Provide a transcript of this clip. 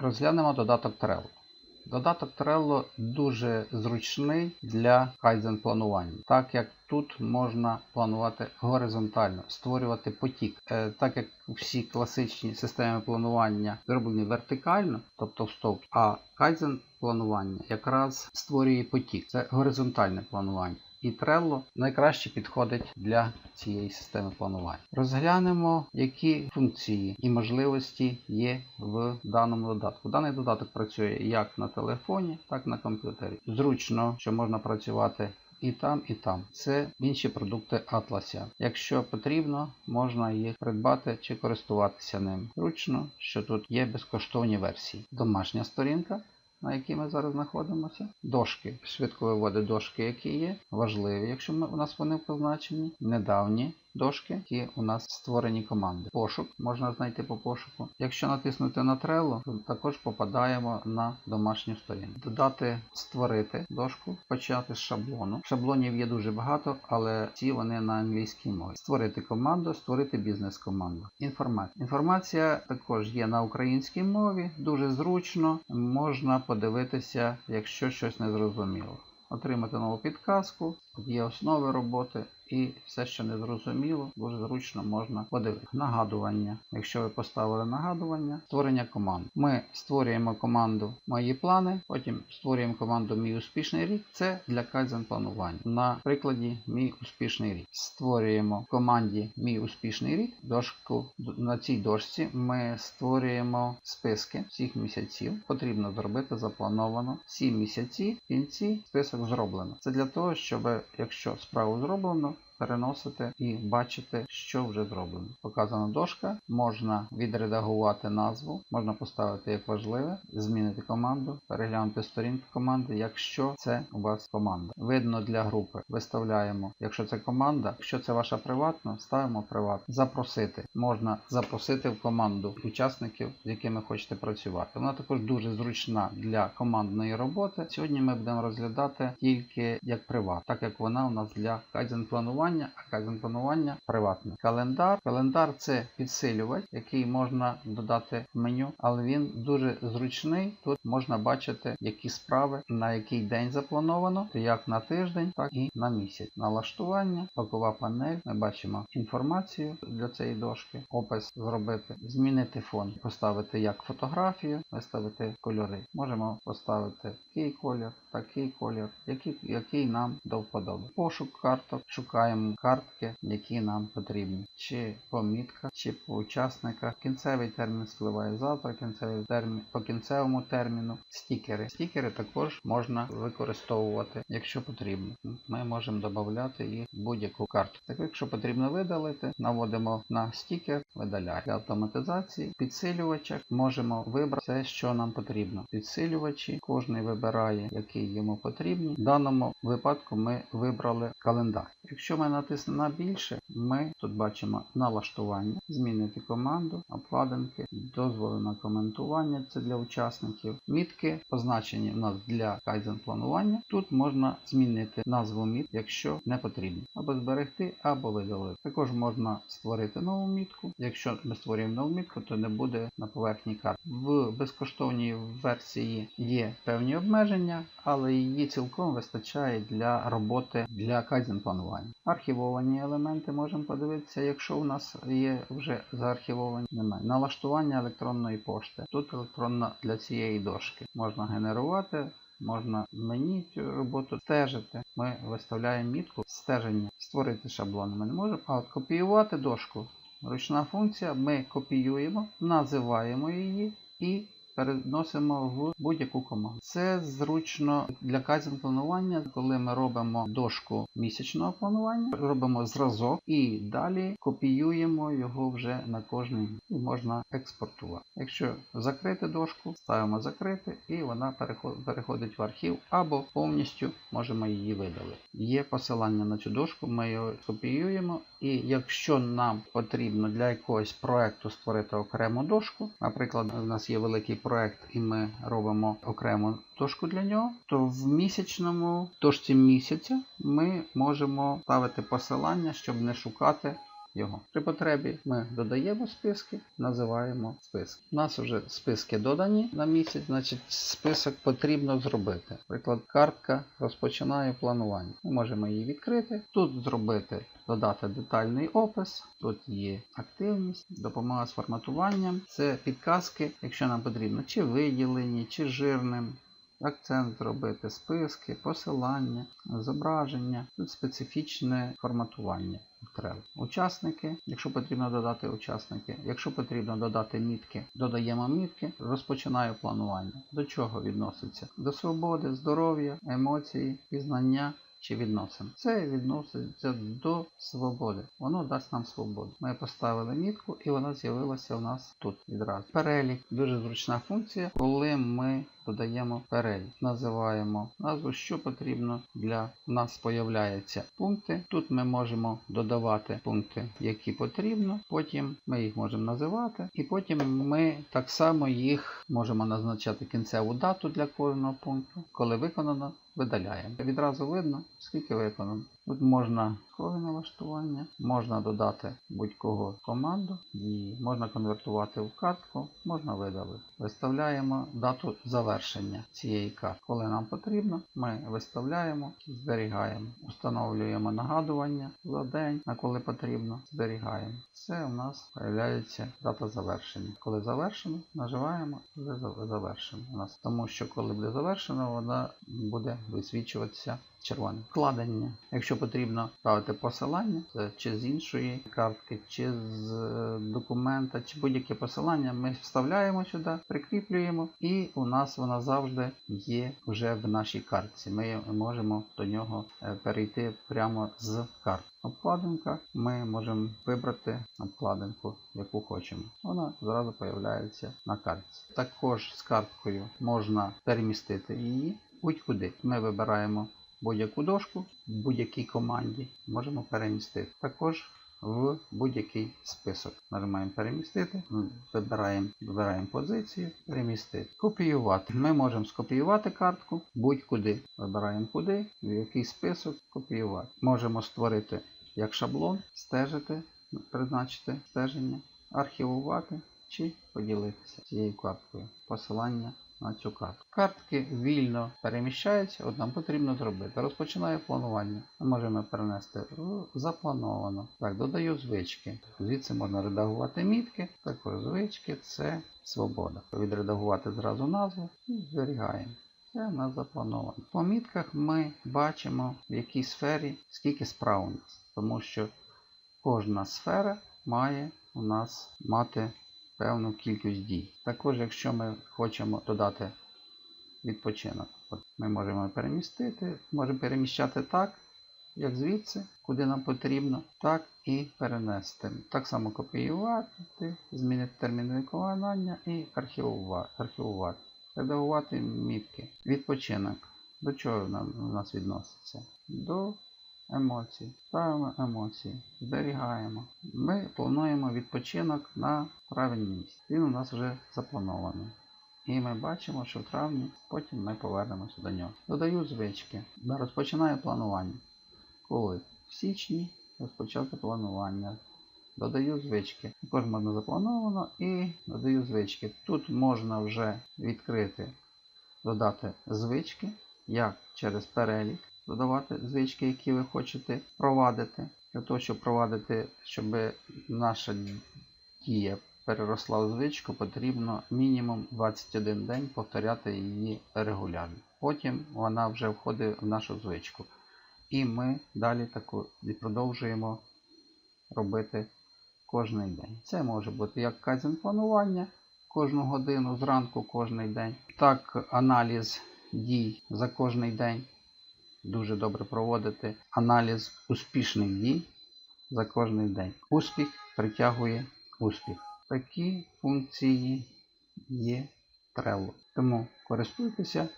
Розглянемо додаток Trello. Додаток Trello дуже зручний для кайдзен планування, так як тут можна планувати горизонтально, створювати потік. Е, Так як всі класичні системи планування зроблені вертикально, тобто в стовп, а кайдзен планування якраз створює потік. Це горизонтальне планування. І Trello найкраще підходить для цієї системи планування. Розглянемо, які функції і можливості є в даному додатку. Даний додаток працює як на телефоні, так і на комп'ютері. Зручно, що можна працювати і там, і там. Це інші продукти Атлася. Якщо потрібно, можна їх придбати чи користуватися ним. Зручно, що тут є безкоштовні версії. Домашня сторінка на якій ми зараз знаходимося. Дошки, швидко виводить дошки, які є, важливі, якщо ми, у нас вони позначені, недавні дошки, які у нас створені команди. Пошук можна знайти по пошуку. Якщо натиснути на Trello, то також попадаємо на домашню сторінку. Додати створити дошку, почати з шаблону. Шаблонів є дуже багато, але ці вони на англійській мові. Створити команду, створити бізнес-команду. Інформація. Інформація також є на українській мові, дуже зручно, можна подивитися, якщо щось не зрозуміло. Отримати нову підказку, є основи роботи і все, що не зрозуміло, дуже зручно можна подивитися. Нагадування. Якщо ви поставили нагадування, створення команд. Ми створюємо команду Мої плани, потім створюємо команду Мій успішний рік. Це для кайзен планування. На прикладі Мій успішний рік. Створюємо в команді Мій успішний рік. Дошку на цій дошці ми створюємо списки всіх місяців. Потрібно зробити заплановано всі місяці. В кінці список зроблено. Це для того, щоб якщо справу зроблено, переносити і бачити, що вже зроблено. Показана дошка, можна відредагувати назву, можна поставити як важливе, змінити команду, переглянути сторінку команди, якщо це у вас команда. Видно для групи. Виставляємо, якщо це команда, якщо це ваша приватна, ставимо приватну. Запросити. Можна запросити в команду учасників, з якими хочете працювати. Вона також дуже зручна для командної роботи. Сьогодні ми будемо розглядати тільки як приват, так як вона у нас для кайдзен планування, а кайдзен планування приватне. Календар. Календар це підсилювач, який можна додати в меню, але він дуже зручний. Тут можна бачити, які справи на який день заплановано, як на тиждень, так і на місяць. Налаштування, бокова панель. Ми бачимо інформацію для цієї дошки, опис зробити, змінити фон, поставити як фотографію, виставити кольори. Можемо поставити такий колір, такий колір, який, який нам до вподоби. Пошук карток, шукаємо картки, які нам потрібні. Чи помітка, чи по учасниках. Кінцевий термін спливає завтра, кінцевий термін по кінцевому терміну. Стікери. Стікери також можна використовувати, якщо потрібно. Ми можемо додати в будь-яку карту. Так, якщо потрібно видалити, наводимо на стікер, видаляємо. Для автоматизації, підсилювачах можемо вибрати все, що нам потрібно. Підсилювачі, кожний вибирає, який йому потрібні. В даному випадку ми вибрали календар. Якщо ми натиснемо на більше, ми тут бачимо налаштування, змінити команду, обкладинки, дозволи на коментування, це для учасників. Мітки позначені в нас для кайдзен планування. Тут можна змінити назву міт, якщо не потрібно, або зберегти, або видалити. Також можна створити нову мітку. Якщо ми створюємо нову мітку, то не буде на поверхні карти. В безкоштовній версії є певні обмеження, але її цілком вистачає для роботи для кайдзен планування. Архівовані елементи можемо подивитися, якщо у нас є вже заархівовані. Немає. Налаштування електронної пошти. Тут електронна для цієї дошки. Можна генерувати. Можна мені цю роботу стежити. Ми виставляємо мітку стеження, створити шаблон. Ми не можемо, а от копіювати дошку. Ручна функція. Ми копіюємо, називаємо її і переносимо в будь-яку команду. Це зручно для кайзен планування, коли ми робимо дошку місячного планування, робимо зразок і далі копіюємо його вже на кожний і можна експортувати. Якщо закрити дошку, ставимо закрити і вона переходить в архів або повністю можемо її видалити. Є посилання на цю дошку, ми його копіюємо. І якщо нам потрібно для якогось проекту створити окрему дошку, наприклад, у нас є великий проект, і ми робимо окрему дошку для нього, то в місячному дошці місяця ми можемо ставити посилання, щоб не шукати його. При потребі ми додаємо списки, називаємо списки. У нас вже списки додані на місяць, значить список потрібно зробити. Наприклад, картка розпочинає планування. Ми можемо її відкрити. Тут зробити, додати детальний опис. Тут є активність, допомога з форматуванням. Це підказки, якщо нам потрібно, чи виділені, чи жирним. Акцент зробити, списки, посилання, зображення, тут специфічне форматування в Учасники, якщо потрібно додати учасники, якщо потрібно додати мітки, додаємо мітки, розпочинаю планування. До чого відноситься? До свободи, здоров'я, емоції, пізнання. Чи відносин. Це відноситься до свободи. Воно дасть нам свободу. Ми поставили мітку і вона з'явилася у нас тут відразу. Перелік дуже зручна функція, коли ми додаємо перелік. Називаємо назву, що потрібно для нас появляються пункти. Тут ми можемо додавати пункти, які потрібно. Потім ми їх можемо називати, і потім ми так само їх можемо назначати кінцеву дату для кожного пункту. Коли виконано, видаляємо. Відразу видно, скільки виконано. Тут можна коли налаштування, можна додати будь-кого команду і можна конвертувати в картку, можна видалити. Виставляємо дату завершення цієї картки. Коли нам потрібно, ми виставляємо, зберігаємо, встановлюємо нагадування за день, на коли потрібно, зберігаємо. Це у нас з'являється дата завершення. Коли завершено, наживаємо завершено у нас. Тому що коли буде завершено, вона буде висвічуватися червоним. Вкладення. Якщо потрібно ставити посилання, чи з іншої картки, чи з е, документа, чи будь-яке посилання, ми вставляємо сюди, прикріплюємо, і у нас вона завжди є вже в нашій картці. Ми можемо до нього е, перейти прямо з карт. Обкладинка, ми можемо вибрати обкладинку, яку хочемо. Вона зразу з'являється на картці. Також з карткою можна перемістити її будь-куди. Ми вибираємо будь-яку дошку в будь-якій команді можемо перемістити. Також в будь-який список. Нажимаємо перемістити, вибираємо, вибираємо позицію, перемістити. Копіювати. Ми можемо скопіювати картку будь-куди. Вибираємо куди, в який список копіювати. Можемо створити як шаблон, стежити, призначити стеження, архівувати чи поділитися цією карткою. Посилання на цю картку. Картки вільно переміщаються, от нам потрібно зробити. Розпочинаю планування. Ми можемо перенести в заплановано. Так, додаю звички. Звідси можна редагувати мітки. Також звички це свобода. Відредагувати зразу назву і зберігаємо. Це нас заплановано. По мітках ми бачимо, в якій сфері скільки справ у нас. Тому що кожна сфера має у нас мати певну кількість дій. Також, якщо ми хочемо додати відпочинок, от ми можемо перемістити, можемо переміщати так, як звідси, куди нам потрібно, так і перенести. Так само копіювати, змінити термін виконання і архівувати. Редагувати мітки. Відпочинок. До чого у нас відноситься? До емоцій. Ставимо емоції, зберігаємо. Ми плануємо відпочинок на травень місяць. Він у нас вже запланований. І ми бачимо, що в травні потім ми повернемося до нього. Додаю звички. Розпочинаю планування. Коли? В січні розпочати планування. Додаю звички. Також можна заплановано і додаю звички. Тут можна вже відкрити, додати звички, як через перелік додавати звички, які ви хочете провадити. Для того, щоб провадити, щоб наша дія переросла у звичку, потрібно мінімум 21 день повторяти її регулярно. Потім вона вже входить в нашу звичку. І ми далі таку продовжуємо робити кожен день. Це може бути як кайзен планування кожну годину, зранку кожен день, так аналіз дій за кожний день дуже добре проводити аналіз успішних дій за кожний день. Успіх притягує успіх. Такі функції є Trello. Тому користуйтеся